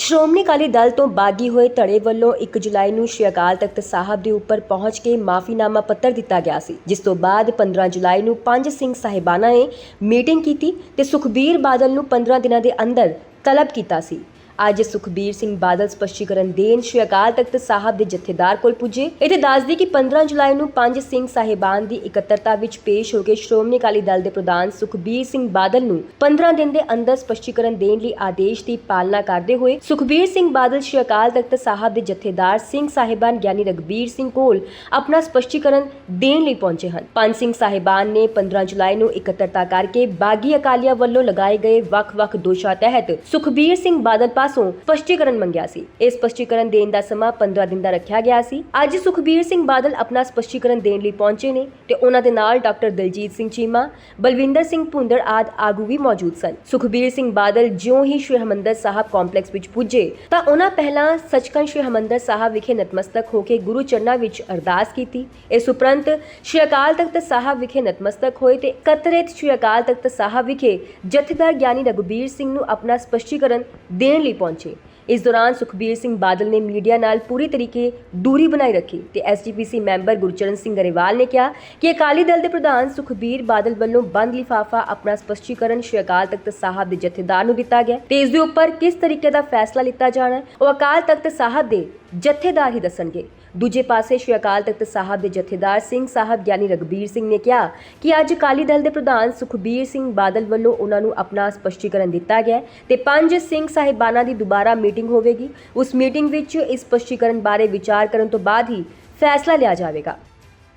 ਸ਼੍ਰੋਮਣੀ ਅਕਾਲੀ ਦਲ ਤੋਂ ਬਾਗੀ ਹੋਏ ਧੜੇ ਵੱਲੋਂ 1 ਜੁਲਾਈ ਨੂੰ ਸ਼੍ਰੀ ਅਕਾਲ ਤਖਤ ਸਾਹਿਬ ਦੇ ਉੱਪਰ ਪਹੁੰਚ ਕੇ ਮਾਫੀਨਾਮਾ ਪੱਤਰ ਦਿੱਤਾ ਗਿਆ ਸੀ, ਜਿਸ ਤੋਂ ਬਾਅਦ 15 ਜੁਲਾਈ ਨੂੰ ਪੰਜ ਸਿੰਘ ਸਾਹਿਬਾਨਾਂ ਨੇ ਮੀਟਿੰਗ ਕੀਤੀ ਤੇ ਸੁਖਬੀਰ ਬਾਦਲ ਨੂੰ 15 ਦਿਨਾਂ ਦੇ ਅੰਦਰ ਤਲਬ ਕੀਤਾ ਸੀ। ਅੱਜ ਸੁਖਬੀਰ ਸਿੰਘ ਬਾਦਲ ਸਪਸ਼ਟੀਕਰਨ ਦੇਣ ਸ਼੍ਰੀ ਅਕਾਲ ਤਖਤ ਸਾਹਿਬ ਦੇ ਜਥੇਦਾਰ ਕੋਲ ਪੁੱਜੇ। ਇੱਥੇ ਦੱਸਦੀ ਕਿ 15 ਜੁਲਾਈ ਨੂੰ ਪੰਜ ਸਿੰਘ ਸਾਹਿਬਾਨ ਦੀ ਇਕੱਤਰਤਾ ਵਿੱਚ ਪੇਸ਼ ਹੋ ਕੇ ਸ਼੍ਰੋਮਣੀ ਅਕਾਲੀ ਦਲ ਦੇ ਪ੍ਰਧਾਨ ਸੁਖਬੀਰ ਸਿੰਘ ਬਾਦਲ ਨੂੰ 15 ਦਿਨ ਦੇ ਅੰਦਰ ਸਪਸ਼ਟੀਕਰਨ ਦੇਣ ਲਈ ਆਦੇਸ਼ ਦੀ ਪਾਲਣਾ ਕਰਦੇ ਹੋਏ ਸੁਖਬੀਰ ਸਿੰਘ ਬਾਦਲ ਸ਼੍ਰੀ ਅਕਾਲ ਤਖਤ ਸਾਹਿਬ ਦੇ ਜਥੇਦਾਰ ਸਿੰਘ ਸਾਹਿਬਾਨ ਗਿਆਨੀ ਰਗਬੀਰ ਸਿੰਘ ਕੋਲ ਆਪਣਾ ਸਪਸ਼ਟੀਕਰਨ ਦੇਣ ਲਈ ਪਹੁੰਚੇ ਹਨ। ਪੰਜ ਸਿੰਘ ਸਾਹਿਬਾਨ ਨੇ 15 ਜੁਲਾਈ ਨੂੰ ਇਕੱਤਰਤਾ ਕਰਕੇ ਬਾਗੀ ਅਕਾਲੀਆਂ ਵੱਲੋਂ ਲਗਾਏ ਗਏ ਵੱਖ-ਵੱਖ ਦੋਸ਼ਾਂ ਤਹਿਤ ਸੁਖਬੀਰ ਸਿੰਘ ਬਾਦਲ ਪਾਸੋਂ ਸਪਸ਼ਟੀਕਰਨ ਮੰਗਿਆ ਸੀ। ਇਹ ਸਪਸ਼ਟੀਕਰਨ ਦੇਣ ਦਾ ਸਮਾਂ 15 ਦਿਨ ਦਾ ਰੱਖਿਆ ਗਿਆ ਸੀ। ਅੱਜ ਸੁਖਬੀਰ ਸਿੰਘ ਬਾਦਲ ਆਪਣਾ ਸਪਸ਼ਟੀਕਰਨ ਦੇਣ ਲਈ ਪਹੁੰਚੇ ਨੇ ਤੇ ਉਹਨਾਂ ਦੇ ਨਾਲ ਡਾਕਟਰ ਦਲਜੀਤ ਸਿੰਘ ਚੀਮਾ, ਬਲਵਿੰਦਰ ਸਿੰਘ ਭੁੰਦੜ ਆਦ ਆਗੂ ਵੀ ਮੌਜੂਦ ਸਨ। ਸੁਖਬੀਰ ਸਿੰਘ ਬਾਦਲ ਜਿਉਂ ਹੀ ਸ਼੍ਰੀ ਹਰਿਮੰਦਰ ਸਾਹਿਬ ਕੰਪਲੈਕਸ ਵਿੱਚ ਪੁੱਜੇ ਤਾਂ ਉਹਨਾਂ ਪਹਿਲਾਂ ਸਚਖੰਡ ਸ਼੍ਰੀ ਹਰਿਮੰਦਰ ਸਾਹਿਬ ਵਿਖੇ ਨਤਮਸਤਕ ਹੋ ਕੇ ਗੁਰੂ ਚਰਨਾਂ ਵਿੱਚ ਅਰਦਾਸ ਕੀਤੀ। ਇਸ ਉਪਰੰਤ ਸ਼੍ਰੀ ਅਕਾਲ ਤਖਤ ਸਾਹਿਬ ਵਿਖੇ ਨਤਮਸਤਕ ਹੋਏ ਤੇ ਕਤਰੇਤ ਸ਼੍ਰੀ ਅਕਾਲ ਤਖਤ ਸਾਹਿਬ ਵਿਖੇ ਜਥੇਦਾਰ ਗਿਆਨੀ ਰਘੁਬੀਰ ਸਿੰਘ ਨੂੰ ਆਪਣਾ ਸਪਸ਼ਟੀਕਰਨ ਦੇਣ ਲਈ ਪਹੁੰਚੇ। ਇਸ ਦੌਰਾਨ ਸੁਖਬੀਰ ਸਿੰਘ ਬਾਦਲ ਨੇ ਮੀਡੀਆ ਨਾਲ ਪੂਰੀ ਤਰੀਕੇ ਦੂਰੀ ਬਣਾਈ ਰੱਖੀ ਤੇ ਐਸਜੀਪੀਸੀ ਮੈਂਬਰ ਗੁਰਚਰਨ ਸਿੰਘ ਗਰੇਵਾਲ ਨੇ ਕਿਹਾ ਕਿ ਅਕਾਲੀ ਦਲ ਦੇ ਪ੍ਰਧਾਨ ਸੁਖਬੀਰ ਬਾਦਲ ਵੱਲੋਂ ਬੰਦ ਲਿਫਾਫਾ ਆਪਣਾ ਸਪਸ਼ਟੀਕਰਨ ਸ਼੍ਰੀ ਅਕਾਲ ਤਖਤ ਸਾਹਿਬ ਦੇ ਜਥੇਦਾਰ ਨੂੰ ਦਿੱਤਾ ਗਿਆ। ਤੇ ਇਸ ਦੇ ਉੱਪਰ ਕਿਸ ਤਰੀਕੇ ਦਾ ਫੈਸਲਾ ਲਿੱਤਾ ਜਾਣਾ, ਉਹ ਅਕਾਲ ਤਖਤ ਸਾਹਿਬ ਦੇ ਜਥੇਦਾਰ ਹੀ ਦੱਸਣਗੇ। ਦੂਜੇ ਪਾਸੇ ਸ਼੍ਰੀ ਅਕਾਲ ਤਖਤ ਸਾਹਿਬ ਦੇ ਜਥੇਦਾਰ ਸਿੰਘ ਸਾਹਿਬ ਗਿਆਨੀ ਰਗਬੀਰ ਸਿੰਘ ਨੇ ਕਿਹਾ ਕਿ ਅੱਜ ਅਕਾਲੀ ਦਲ ਦੇ ਪ੍ਰਧਾਨ ਸੁਖਬੀਰ ਸਿੰਘ ਬਾਦਲ ਵੱਲੋਂ ਉਹਨਾਂ ਨੂੰ ਆਪਣਾ ਸਪਸ਼ਟੀਕਰਨ ਦਿੱਤਾ ਗਿਆ ਤੇ ਪੰਜ ਸਿੰਘ ਸਾਹਿਬਾਨਾਂ ਦੀ ਦੁਬਾਰਾ ਮੀਟਿੰਗ ਹੋਵੇਗੀ। ਉਸ ਮੀਟਿੰਗ ਵਿੱਚ ਇਸ ਸਪਸ਼ਟੀਕਰਨ ਬਾਰੇ ਵਿਚਾਰ ਕਰਨ ਤੋਂ ਬਾਅਦ ਹੀ ਫੈਸਲਾ ਲਿਆ ਜਾਵੇਗਾ।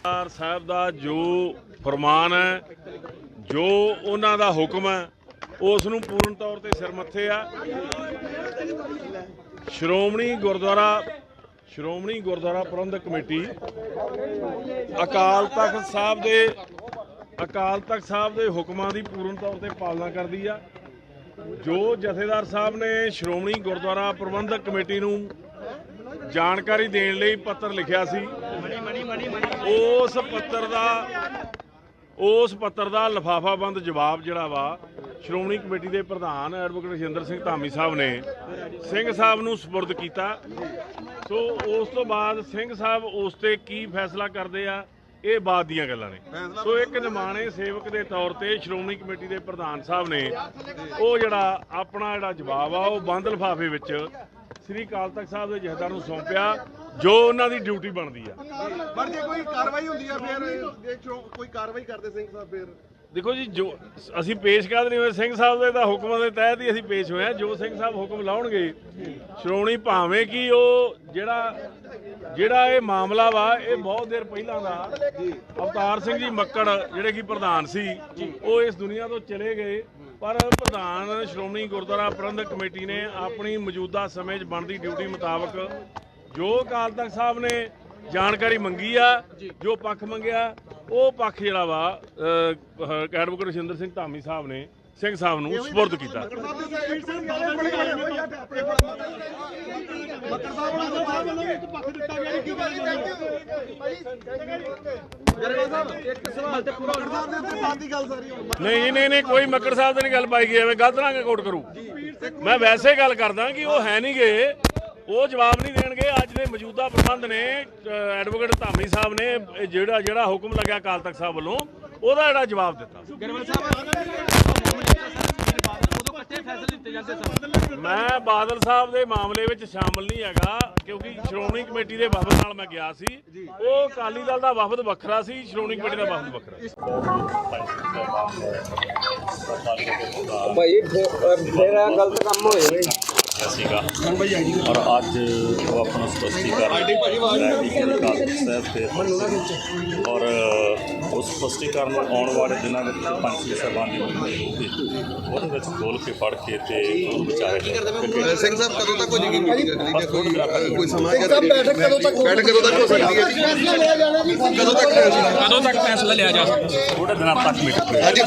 ਸਰਦਾਰ ਸਾਹਿਬ ਦਾ ਜੋ ਫਰਮਾਨ ਹੈ, ਜੋ ਉਹਨਾਂ ਦਾ ਹੁਕਮ ਹੈ, ਉਸ ਨੂੰ ਪੂਰਨ ਤੌਰ ਤੇ ਸਿਰ ਮੱਥੇ ਆ। ਸ਼੍ਰੋਮਣੀ ਗੁਰਦੁਆਰਾ ਸ਼੍ਰੋਮਣੀ ਗੁਰਦੁਆਰਾ ਪ੍ਰਬੰਧਕ ਕਮੇਟੀ, ਅਕਾਲ ਤਖਤ ਸਾਹਿਬ ਦੇ, ਅਕਾਲ ਤਖਤ ਸਾਹਿਬ ਦੇ ਹੁਕਮਾਂ ਦੀ ਪੂਰਨ ਤੌਰ ਤੇ ਪਾਲਣਾ ਕਰਦੀ ਆ। ਜੋ ਜਥੇਦਾਰ ਸਾਹਿਬ ਨੇ ਸ਼੍ਰੋਮਣੀ ਗੁਰਦੁਆਰਾ ਪ੍ਰਬੰਧਕ ਕਮੇਟੀ ਨੂੰ ਜਾਣਕਾਰੀ ਦੇਣ ਲਈ ਪੱਤਰ ਲਿਖਿਆ ਸੀ, ਉਸ ਪੱਤਰ ਦਾ, ਉਸ ਪੱਤਰ ਦਾ ਲਫਾਫਾਬੰਦ ਜਵਾਬ ਜਿਹੜਾ ਵਾ, ਸ਼੍ਰੋਮਣੀ ਕਮੇਟੀ ਦੇ ਪ੍ਰਧਾਨ ਐਡਵੋਕੇਟ ਰਜਿੰਦਰ ਸਿੰਘ ਧਾਮੀ ਸਾਹਿਬ ਨੇ ਸਿੰਘ ਸਾਹਿਬ ਨੂੰ ਸਪੁਰਦ ਕੀਤਾ। ਸੋ ਉਸ ਤੋਂ ਬਾਅਦ ਸਿੰਘ ਸਾਹਿਬ ਉਸ ਤੇ ਕੀ ਫੈਸਲਾ ਕਰਦੇ ਆ, ਇਹ ਬਾਅਦ ਦੀਆਂ ਗੱਲਾਂ ਨੇ। ਸੋ ਇੱਕ ਨਿਮਾਣੇ ਸੇਵਕ ਦੇ ਤੌਰ ਤੇ ਸ਼੍ਰੋਮਣੀ ਕਮੇਟੀ ਦੇ ਪ੍ਰਧਾਨ ਸਾਹਿਬ ਨੇ ਉਹ ਜਿਹੜਾ ਆਪਣਾ ਜਿਹੜਾ ਜਵਾਬ ਆ, ਉਹ ਬੰਦ ਲਫਾਫੇ ਵਿੱਚ ਸ੍ਰੀ ਅਕਾਲ ਤਖਤ ਸਾਹਿਬ ਦੇ ਜਥੇਦਾਰ ਨੂੰ ਸੌਂਪਿਆ, ਜੋ ਉਹਨਾਂ ਦੀ ਡਿਊਟੀ ਬਣਦੀ ਆ। ਪਰ ਜੇ ਕੋਈ ਕਾਰਵਾਈ ਹੁੰਦੀ ਆ, ਫਿਰ ਜੇ ਕੋਈ ਕਾਰਵਾਈ ਕਰਦੇ ਸਿੰਘ ਸਾਹਿਬ ਫਿਰ? ਦੇਖੋ ਜੀ, ਜੋ ਅਸੀਂ ਪੇਸ਼ ਕਰ ਨਹੀਂ ਹੋਏ ਸਿੰਘ ਸਾਹਿਬ ਦੇ ਤਾਂ ਹੁਕਮਾਂ ਦੇ ਤਹਿਤ ਹੀ ਅਸੀਂ ਪੇਸ਼ ਹੋਏ ਆ ਜੋ ਸਿੰਘ ਸਾਹਿਬ ਹੁਕਮ ਲਾਉਣਗੇ, ਸ਼੍ਰੋਮਣੀ ਭਾਵੇਂ ਕਿ ਉਹ ਜਿਹੜਾ ਜਿਹੜਾ ਇਹ ਮਾਮਲਾ ਵਾ, ਇਹ ਬਹੁਤ ਦੇਰ ਪਹਿਲਾਂ ਦਾ ਅਵਤਾਰ ਸਿੰਘ ਜੀ ਮੱਕੜ, ਜਿਹੜੇ ਕਿ ਪ੍ਰਧਾਨ ਸੀ, ਉਹ ਇਸ ਦੁਨੀਆ ਤੋਂ ਚਲੇ ਗਏ। ਪਰ ਪ੍ਰਧਾਨ ਸ਼੍ਰੋਮਣੀ ਗੁਰਦੁਆਰਾ ਪ੍ਰਬੰਧਕ ਕਮੇਟੀ ਨੇ ਆਪਣੀ ਮੌਜੂਦਾ ਸਮੇਂ 'ਚ ਬਣਦੀ ਡਿਊਟੀ ਮੁਤਾਬਕ ਜੋ ਅਕਾਲ ਤਖਤ ਸਾਹਿਬ ਨੇ ਜਾਣਕਾਰੀ ਮੰਗੀ ਆ, ਜੋ ਪੱਖ ਮੰਗਿਆ ਉਹ ਪੱਖ ਜਿਹੜਾ ਵਾ ਐਡਵੋਕੇਟ ਰਜਿੰਦਰ ਸਿੰਘ ਧਾਮੀ ਸਾਹਿਬ ਨੇ ਸਿੰਘ ਸਾਹਿਬ ਨੂੰ ਸਪੁਰਦ ਕੀਤਾ। ਦੇ ਦੀ ਨਹੀਂ ਨਹੀਂ ਨਹੀਂ ਕੋਈ ਮੱਕੜ ਸਾਹਿਬ ਤੇ ਨਹੀਂ ਗੱਲ ਪਾਈ ਗਈ ਐਵੇਂ ਗਲਤ ਨਾ ਕੋਟ ਕਰੂ। ਮੈਂ ਵੈਸੇ ਗੱਲ ਕਰਦਾ ਕਿ ਉਹ ਹੈ ਨਹੀਂ ਗਏ ਉਹ ਜਵਾਬ ਨਹੀਂ ਦੇਣਗੇ। ਅੱਜ ਦੇ ਮੌਜੂਦਾ ਪ੍ਰਬੰਧ ਨੇ ਐਡਵੋਕੇਟ ਧਾਮੀ ਸਾਹਿਬ ਨੇ ਜਿਹੜਾ ਜਿਹੜਾ ਹੁਕਮ ਲੱਗਿਆ ਅਕਾਲ ਤਖਤ ਸਾਹਿਬ ਵੱਲੋਂ ਉਹਦਾ ਜਿਹੜਾ ਜਵਾਬ ਦਿੱਤਾ। ਮੈਂ ਬਾਦਲ ਸਾਹਿਬ ਦੇ ਮਾਮਲੇ ਵਿੱਚ ਸ਼ਾਮਲ ਨਹੀਂ ਹੈਗਾ ਕਿਉਂਕਿ ਸ਼੍ਰੋਮਣੀ ਕਮੇਟੀ ਦੇ ਵਫਦ ਨਾਲ ਮੈਂ ਗਿਆ ਸੀ। ਉਹ ਅਕਾਲੀ ਦਲ ਦਾ ਵਫਦ ਵੱਖਰਾ ਸੀ ਸ਼੍ਰੋਮਣੀ ਕਮੇਟੀ ਦਾ ਵਫਦ ਵੱਖਰਾ ਸੀ। ਭਾਈ ਫੇਰ ਗਲਤ ਕੰਮ ਨੇ ਸੀਗਾ। ਔਰ ਅੱਜ ਉਹ ਆਪਣਾ ਸਪਸ਼ਟੀਕਰਨ ਲੈ ਕੇ ਕਾਲ ਸਾਹਿਬ ਤੇ। ਔਰ ਉਸ ਸਪਸ਼ਟੀਕਰਨ ਨੂੰ ਆਉਣ ਵਾਲੇ ਦਿਨਾਂ ਵਿੱਚ ਪੰਜ ਛੇ ਸਾਹਿਬਾਨ ਦੀ ਮੀਟਿੰਗ ਹੋਊਗੀ। ਉਹਦੇ ਵਿੱਚ ਖੋਲ ਕੇ ਪੜ੍ਹ ਕੇ ਤੇ ਉਹ ਵਿਚਾਰੇ। ਸਿੰਘ ਸਾਹਿਬ ਕਦੋਂ ਤੱਕ ਹੋ ਜਾਏਗੀ ਮੀਟਿੰਗ ਕੋਈ ਸਮਾਂ ਸਾਹਿਬ ਬੈਠਕ ਕਦੋਂ ਤੱਕ ਬੈਠਕ ਕਦੋਂ ਤੱਕ ਹੋ ਸਕਦੀ ਹੈ? ਜੀ? ਕਦੋਂ ਤੱਕ ਥੋੜੇ ਦਿਨਾਂ ਤੱਕ ਮੀਟਿੰਗ ਹਾਂਜੀ